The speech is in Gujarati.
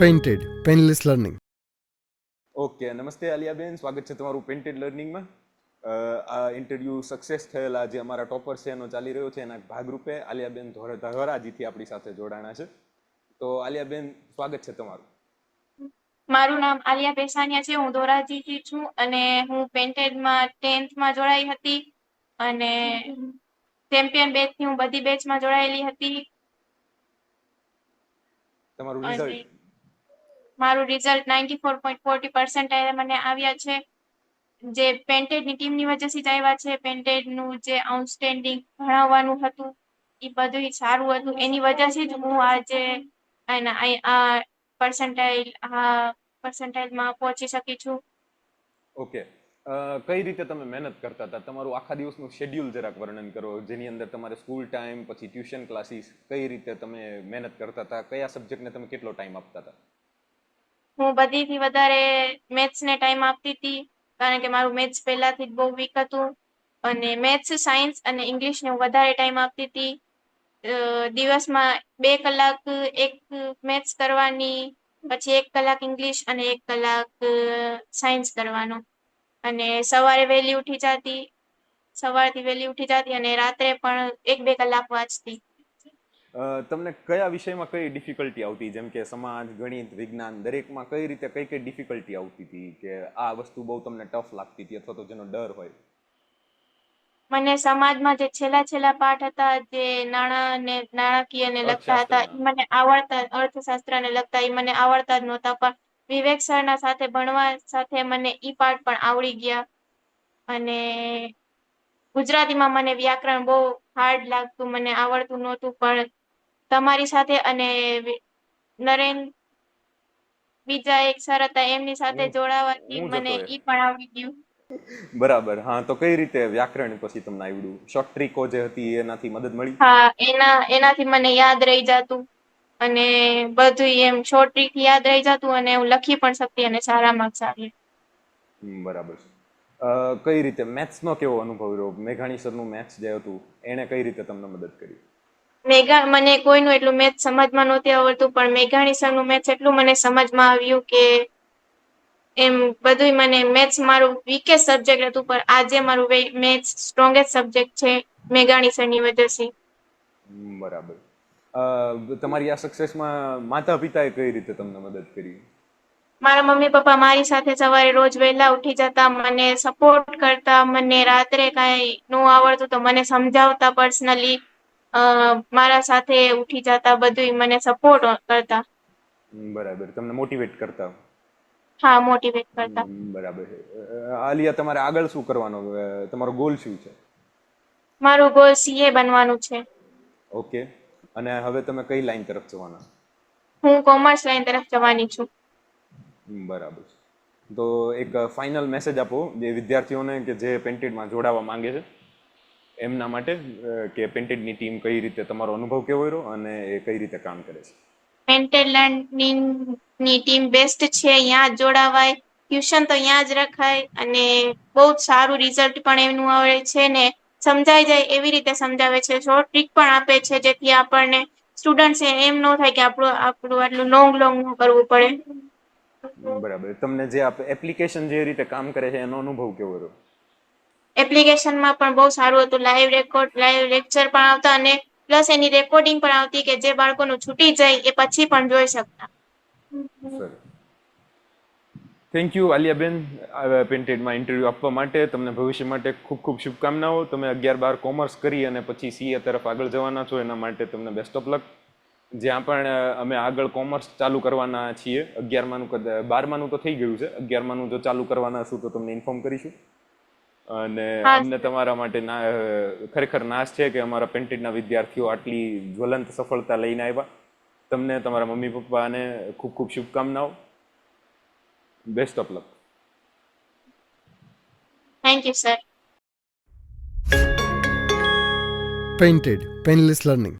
પેઇન્ટેડ પેનલેસ લર્નિંગ ઓકે નમસ્તે આલિયાબેન સ્વાગત છે તમારું પેઇન્ટેડ લર્નિંગમાં આ ઇન્ટરવ્યૂ સક્સેસ થયેલા જે અમારા ટોપર છે એનો ચાલી રહ્યો છે એના ભાગરૂપે આલિયાબેન ધોરાજીથી આપણી સાથે જોડાણા છે. તો આલિયાબેન સ્વાગત છે તમારું. મારું નામ આલિયા બેસાનિયા છે હું ધોરાજીથી છું અને હું પેન્ટેડમાં ટેન્થમાં જોડાઈ હતી અને ચેમ્પિયન બેચથી હું બધી બેચમાં જોડાયેલી હતી. તમારું રિઝલ્ટ મારું result ninety four point forty percentile મને આવ્યા છે. જે પેન્ટેડની ટીમની જ આવ્યા છે. પેન્ટેડનું જે આઉટસ્ટેન્ડિંગ ભણાવવાનું હતું એ બધું સારું હતું. એની વજહથી જ હું આજે એના પર્સન્ટાઇલ પર્સન્ટાઇલમાં પહોંચી શકી છું. ઓકે કઈ રીતે તમે મહેનત કરતા હતા? તમારું આખા દિવસનું શેડ્યુલ જરાક વર્ણન કરો. જેની અંદર તમારે સ્કૂલ ટાઈમ પછી ટ્યુશન ક્લાસીસ કઈ રીતે તમે મહેનત કરતા હતા? કયા સબ્જેક્ટને તમે કેટલો ટાઈમ આપતા હતા? હું બધીથી વધારે મેથ્સને ટાઈમ આપતી હતી, કારણ કે મારું મેથ્સ પહેલાથી જ બહુ વીક હતું. અને મેથ્સ સાયન્સ અને ઇંગ્લિશને હું વધારે ટાઈમ આપતી હતી. દિવસમાં બે કલાક એક મેથ્સ કરવાની, પછી એક કલાક ઇંગ્લિશ અને એક કલાક સાયન્સ કરવાનો. અને સવારે વહેલી ઉઠી જતી, સવારથી વહેલી ઉઠી જતી અને રાત્રે પણ એક બે કલાક વાંચતી. તમને કયા વિષયમાં કઈ ડિફિકલ્ટી આવતી? જેમ કે સમાજ ગણિત વિજ્ઞાન દરેકમાં કઈ રીતે કઈ કઈ ડિફિકલ્ટી આવતી હતી કે આ વસ્તુ બહુ તમને ટફ લાગતી હતી અથવા તો જેનો ડર હોય? મને સમાજમાં જે છેલ્લા છેલ્લા પાઠ હતા જે નાણાં ને નાણાકીય ને લગતા હતા એ મને આવડતા અર્થશાસ્ત્ર ને લગતા એ મને આવડતા જ નહોતા પણ વિવેક સરના સાથે ભણવા સાથે મને ઈ પાઠ પણ આવડી ગયા. અને ગુજરાતીમાં મને વ્યાકરણ બહુ હાર્ડ લાગતું મને આવડતું નહોતું પણ તમારી સાથે અને નરેન બીજા એક સર હતા એમની સાથે જોડાવાથી મને ઈ પણ આવડી ગયું. બરાબર. હા તો કઈ રીતે વ્યાકરણ પછી તમને આવડ્યું? શોર્ટ ટ્રીકો જે હતી એનાથી મદદ મળી? હા એના એનાથી મને યાદ રહી જતું. અને બધું એમ શોર્ટ ટ્રીક યાદ રહી જતું અને હું લખી પણ શકતી અને સારા. માર્ક્સ આવે બરાબર કઈ રીતે? મેથ્સનો કેવો અનુભવ રહ્યો? મેઘાણી સરનું મેથ્સ જે હતું એણે કઈ રીતે તમને મદદ કરી? મેગા મને કોઈનું એટલું મેથ સમજમાં નહોતી આવડતું પણ મેઘાણી સરનું મેથ્સ એટલું મને સમજમાં આવ્યું કે એમ બધુંય મને મેથ્સ મારું વીકેસ્ટ સબ્જેક્ટ હતું પણ આજે મારું મેથ્સ સ્ટ્રોંગેસ્ટ સબ્જેક્ટ છે મેઘાણી સરની વજહથી બરાબર. તમારી આ સક્સેસમાં માતા પિતાએ કઈ રીતે તમને મદદ કરી? મારા મમ્મી પપ્પા મારી સાથે સવારે રોજ વહેલા ઉઠી જતા મને સપોર્ટ કરતા મને રાત્રે કાંઈ ન આવડતું તો મને સમજાવતા પર્સનલી મારા સાથે ઉઠી જતા બધું મને સપોર્ટ કરતા. બરાબર. તમને મોટિવેટ કરતા? હા મોટિવેટ કરતા. બરાબર. અ, આલિયા તમારે આગળ શું કરવાનો? તમારો ગોલ શું છે? મારો ગોલ સીએ બનવાનું છે. ઓકે અને હવે તમે કઈ લાઈન તરફ જવાના? હું કોમર્સ લાઈન તરફ જવાની છું. બરાબર. તો એક ફાઇનલ મેસેજ આપો જે વિદ્યાર્થીઓને કે જે પેન્ટેડમાં જોડાવા માંગે છે. એમના માટે કે પેન્ટેડની ટીમ કઈ રીતે તમારો અનુભવ કેવો રહ્યો અને એ કઈ રીતે કામ કરે છે? મેન્ટેલની ટીમ બેસ્ટ છે અહીંયા જોડાવાય. ટ્યુશન તો અહીંયા જ રખાય અને બહુ જ સારું રિઝલ્ટ પણ એમનું આવે છે ને સમજાઈ જાય એવી રીતે સમજાવે છે. શોર્ટ ટ્રીક પણ આપે છે જેથી આપણને સ્ટુડન્ટ એમ ન થાય કે આપણું આપણું આટલું લોંગ લોંગ કરવું પડે. બરાબર. તમને જે એપ્લિકેશન જે રીતે કામ કરે છે એનો અનુભવ કેવો રહ્યો? એપ્લિકેશનમાં પણ બહુ સારું હતું. લાઈવ રેકોર્ડ લાઈવ લેક્ચર પણ આવતા અને પ્લસ એની રેકોર્ડિંગ પણ આવતી કે જે બાળકોનું છૂટી જાય એ પછી પણ જોઈ શકતા. થેન્ક યુ આલિયાબેન પેન્ટેડમાં ઇન્ટરવ્યૂ આપવા માટે. તમને ભવિષ્ય માટે ખૂબ ખૂબ શુભકામનાઓ. તમે અગિયાર બાર કોમર્સ કરી અને પછી સીએ તરફ આગળ જવાના છો. એના માટે તમને બેસ્ટ ઓફ લક જ્યાં પણ અમે આગળ કોમર્સ ચાલુ કરવાના છીએ, અગિયારમાનું બારમાનું તો થઈ ગયું છે. અગિયારમાનું જો ચાલુ કરવાના છું તો તમને ઇન્ફોર્મ કરીશું. અને. અમને તમારા માટે ખરેખર નાશ છે કે અમારા પેન્ટેડના વિદ્યાર્થીઓ આટલી જ્વલંત સફળતા લઈને આવ્યા. તમને તમારા મમ્મી પપ્પાને ખૂબ ખૂબ શુભકામનાઓ. Best of luck thank you sir painted painless learning